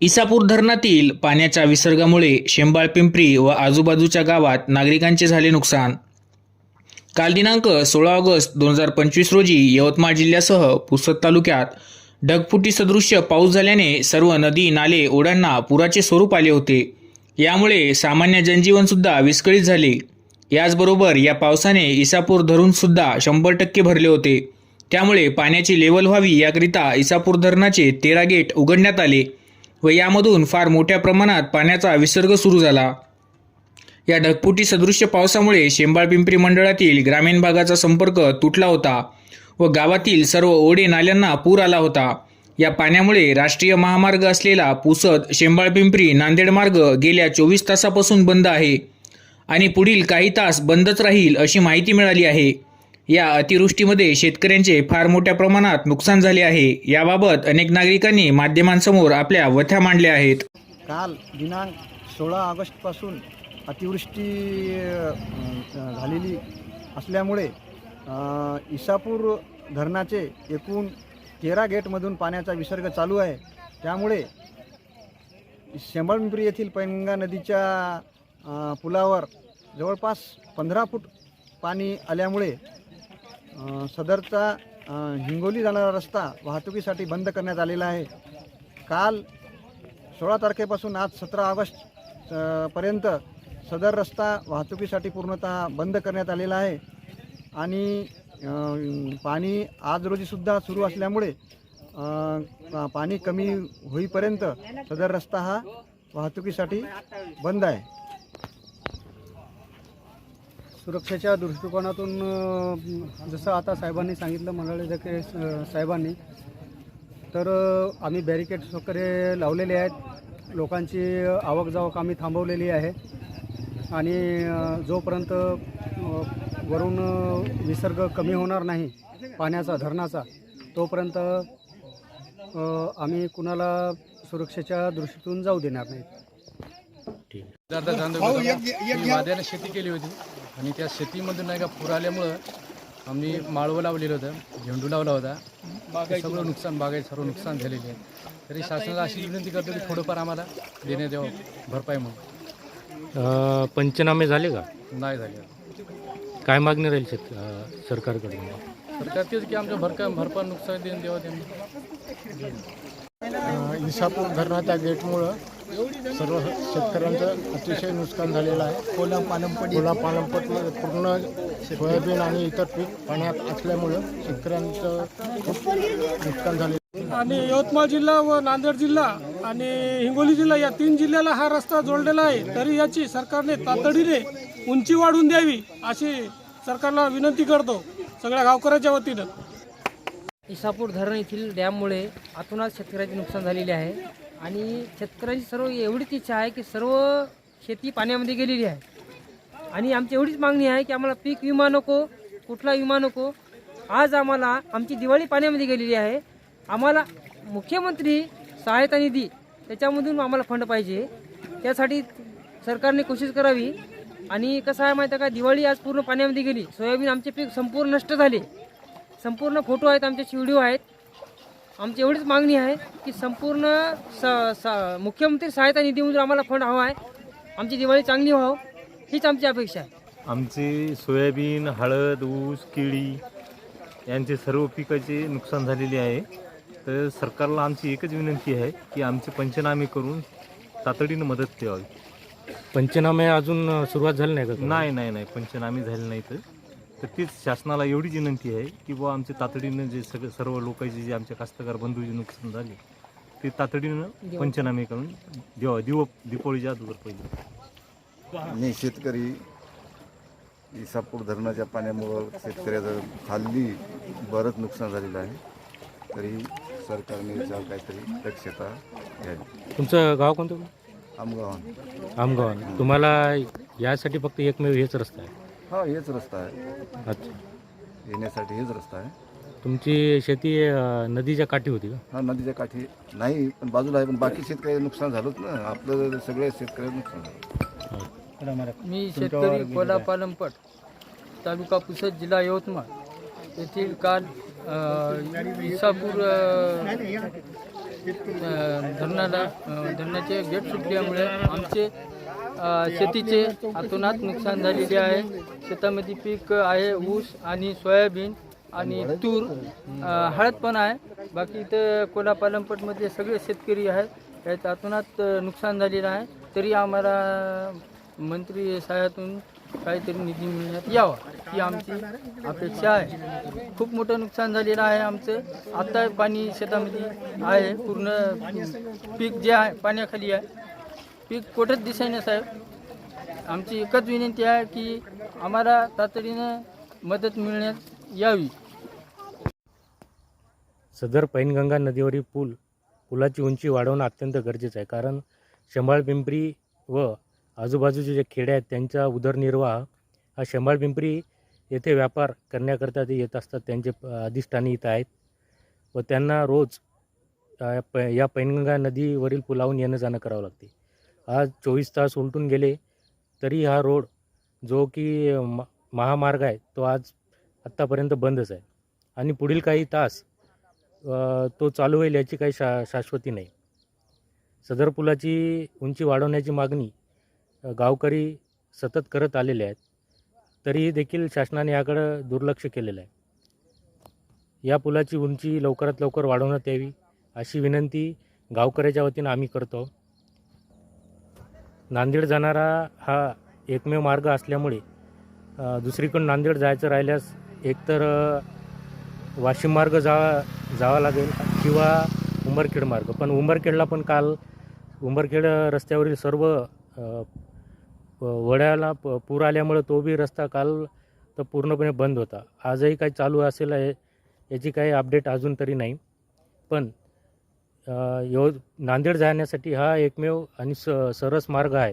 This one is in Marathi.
इसापूर धरणातील पाण्याच्या विसर्गामुळे शेंबाळ पिंपरी व आजूबाजूच्या गावात नागरिकांचे झाले नुकसान. काल दिनांक सोळा ऑगस्ट दोन हजार पंचवीस रोजी यवतमाळ जिल्ह्यासह पुसद तालुक्यात ढगफुटी सदृश्य पाऊस झाल्याने सर्व नदी नाले ओढ्यांना पुराचे स्वरूप आले होते. यामुळे सामान्य जनजीवन सुद्धा विस्कळीत झाले. याचबरोबर या पावसाने इसापूर धरून सुद्धा शंभर टक्के भरले होते. त्यामुळे पाण्याची लेवल व्हावी याकरिता इसापूर धरणाचे तेरा गेट उघडण्यात आले. व यामधून फार मोठ्या प्रमाणात पाण्याचा विसर्ग सुरू झाला. या ढगफुटी सदृश्य पावसामुळे शेंबाळ पिंपरी मंडळातील ग्रामीण भागाचा संपर्क तुटला होता व गावातील सर्व ओढे नाल्यांना पूर आला होता. या पाण्यामुळे राष्ट्रीय महामार्ग असलेला पुसद शेंबाळ पिंपरी नांदेड मार्ग गेल्या चोवीस तासापासून बंद आहे आणि पुढील काही तास बंदच राहील अशी माहिती मिळाली आहे. या अतिवृष्टीमध्ये शेतकऱ्यांचे फार मोठ्या प्रमाणात नुकसान झाले आहे. याबाबत अनेक नागरिकांनी माध्यमांसमोर आपल्या व्यथा मांडल्या आहेत. काल दिनांक सोळा ऑगस्टपासून अतिवृष्टी झालेली असल्यामुळे इसापूर धरणाचे एकूण तेरा गेटमधून पाण्याचा विसर्ग चालू आहे. त्यामुळे शेंबाळपिंपरी येथील पैनगंगा नदीच्या पुलावर जवळपास पंधरा फूट पाणी आल्यामुळे सदरचा हिंगोली जाणारा रस्ता वाहतुकीसाठी बंद करण्यात आलेला आहे. काल सोळा तारखेपासून आज सतरा ऑगस्ट पर्यंत सदर रस्ता वाहतुकीसाठी पूर्णतः बंद करण्यात आलेला आहे. आणि पाणी आज रोजीसुद्धा सुरू असल्यामुळे पाणी कमी होईपर्यंत सदर रस्ता हा वाहतुकीसाठी बंद आहे. सुरक्षेच्या दृष्टिकोनातून जसं आता साहेबांनी सांगितलं मंडळी जखे साहेबांनी तर आम्ही बॅरिकेड्स वगैरे लावलेले आहेत. लोकांची आवक जावक आम्ही थांबवलेली आहे. आणि जोपर्यंत वरून विसर्ग कमी होणार नाही पाण्याचा धरणाचा तोपर्यंत आम्ही कुणाला सुरक्षेच्या दृष्टीतून जाऊ देणार नाही. शेती केली होती. आणि त्या शेतीमधून नाही का पूर आल्यामुळं आम्ही माळवं लावलेलं होतं झेंडू लावला होता. सगळं नुकसान बागायत सर्व नुकसान झालेले आहे. तरी शासनाला अशी विनंती करतो की थोडंफार आम्हाला देण्यात यावं भरपाई म्हणून. अ, पंचनामे झाले का? नाही झाले. काय मागणी राहील शेत अ, सरकारकडून? सरकार तेच की आमच्या भरका भरपाई नुकसान देऊन द्यावं त्यांनी इसापूर धरणाच्या गेटमुळं सर्व शेतकऱ्यांचं अतिशय नुकसान झालेलं आहे. कोला पालंपट कोला पालंपटमध्ये पूर्ण सोयाबीन आणि इतर पीक पाण्यात असल्यामुळं शेतकऱ्यांचं खूप नुकसान झाले आणि यवतमाळ जिल्हा व नांदेड जिल्हा आणि हिंगोली जिल्हा या तीन जिल्ह्याला हा रस्ता जोडलेला आहे. तरी याची सरकारने तातडीने उंची वाढवून द्यावी अशी सरकारला विनंती करतो सगळ्या गावकऱ्याच्या वतीनं. इसापूर धरण येथील डॅममुळे अतोनात शेतकऱ्याचे नुकसान झालेले आहे. आणि शेतकऱ्यांची सर्व एवढीच इच्छा आहे की सर्व शेती पाण्यामध्ये गेलेली आहे. आणि आमची एवढीच मागणी आहे की आम्हाला पीक विमा नको कुठला विमा नको. आज आम्हाला आमची दिवाळी पाण्यामध्ये गेलेली आहे. आम्हाला मुख्यमंत्री सहायता निधी त्याच्यामधून आम्हाला फंड पाहिजे. त्यासाठी सरकारने कोशिश करावी. आणि कसं आहे माहिती आहे का? दिवाळी आज पूर्ण पाण्यामध्ये गेली. सोयाबीन आमचे पीक संपूर्ण नष्ट झाले. संपूर्ण फोटो आहेत आमचे व्हिडिओ आहेत. आमची एवढीच मागणी आहे की संपूर्ण स स मुख्यमंत्री सहायता निधीमधून आम्हाला फंड हवा आहे. आमची दिवाळी चांगली व्हावं हीच आमची अपेक्षा आहे. आमचे सोयाबीन हळद ऊस केळी यांचे सर्व पिकाचे नुकसान झालेले आहे. तर सरकारला आमची एकच विनंती आहे की आमचे पंचनामे करून तातडीनं मदत द्यावी. पंचनामे अजून सुरुवात झाली नाही का? नाही नाही नाही. पंचनामे झाले नाही तर तर तीच शासनाला एवढीच विनंती आहे की बुवा आमचे तातडीनं जे सगळे सर्व लोकांचे जे आमच्या कास्तकार बंधूचे नुकसान झाले ते तातडीनं पंचनामे करून देवा दिव दीपावळीच्या अगोदर पहिले. मी शेतकरी इसापूर धरणाच्या पाण्यामुळं शेतकऱ्याचं खाल्ली बरंच नुकसान झालेलं आहे. तरी सरकारने याच्यावर काहीतरी दक्षता घ्यावी. तुमचं गाव कोणतं? आमगाव. आमगाव. तुम्हाला यासाठी फक्त एकमेव हेच रस्ता आहे. हा हेच रस्ता आहे. अच्छा. येण्यासाठी हेच रस्ता आहे. तुमची शेती अ, नदीच्या काठी होती का? हा नदीच्या काठी. नाही पण बाजूला आहे पण बाकी शेतकरी नुकसान झालंच ना. आपलं सगळ्या शेतकऱ्याचं नुकसान झालं. मी शेतकरी कोला पालंपट तालुका पुसद जिल्हा यवतमाळ. येथील काल अ, इसापूर अ, अ, धरणाला अ, धरणाचे गेट सुटल्यामुळे आमचे शेतीचे अतोनात नुकसान झालेले आहे. शेतामध्ये पीक आहे ऊस आणि सोयाबीन आणि तूर हळद पण आहे. बाकी इथं कोल्हा पालमपटमध्ये सगळे शेतकरी आहेत. यात अतोनात नुकसान झालेलं आहे. तरी आम्हाला मंत्री सहाय्यातून काहीतरी निधी मिळण्यात यावा ही आमची अपेक्षा आहे. खूप मोठं नुकसान झालेलं आहे आमचं. आत्ता पाणी शेतामध्ये आहे. पूर्ण पीक जे आहे पाण्याखाली आहे. पीक कुठंच दिसायना साहेब. आमची एकच विनंती आहे की आम्हाला तातडीनं मदत मिळण्यात यावी. सदर पैनगंगा नदीवरील पूल पुलाची उंची वाढवणं अत्यंत गरजेचं आहे. कारण शंभाळ पिंपरी व आजूबाजूचे जे खेडे आहेत त्यांचा उदरनिर्वाह हा शंभाळ पिंपरी येथे व्यापार करण्याकरता ते येत असतात. त्यांचे अधिष्ठानी इथं आहेत व त्यांना रोज प या पैनगंगा नदीवरील पुलावून येणं जाणं करावं लागते. आज चोवीस तास उलटून गेले तरी हा रोड जो की म महामार्ग आहे तो आज आत्तापर्यंत बंदच आहे. आणि पुढील काही तास तो चालू होईल याची काही शा शाश्वती नाही. सदर पुलाची उंची वाढवण्याची मागणी गावकरी सतत करत आलेले आहेत तरीही देखील शासनाने याकडं दुर्लक्ष केलेलं आहे. या पुलाची उंची लवकरात लवकर वाढवण्यात यावी अशी विनंती गावकऱ्याच्या वतीनं आम्ही करतो. नांदेड जाणारा हा एकमेव मार्ग असल्यामुळे दुसरीकडून नांदेड जायचं राहिल्यास एकतर वाशिम मार्ग जा जावा लागेल किंवा उंबरखेड मार्ग. पण उंबरखेडला पण काल उंबरखेड रस्त्यावरील सर्व वड्याला प पूर आल्यामुळं तो बी रस्ता काल तर पूर्णपणे बंद होता. आजही काही चालू असेल आहे याची काही अपडेट अजून तरी नाही. पण यो नांदेड जाण्यासाठी हा एकमेव आणि स सरस मार्ग आहे.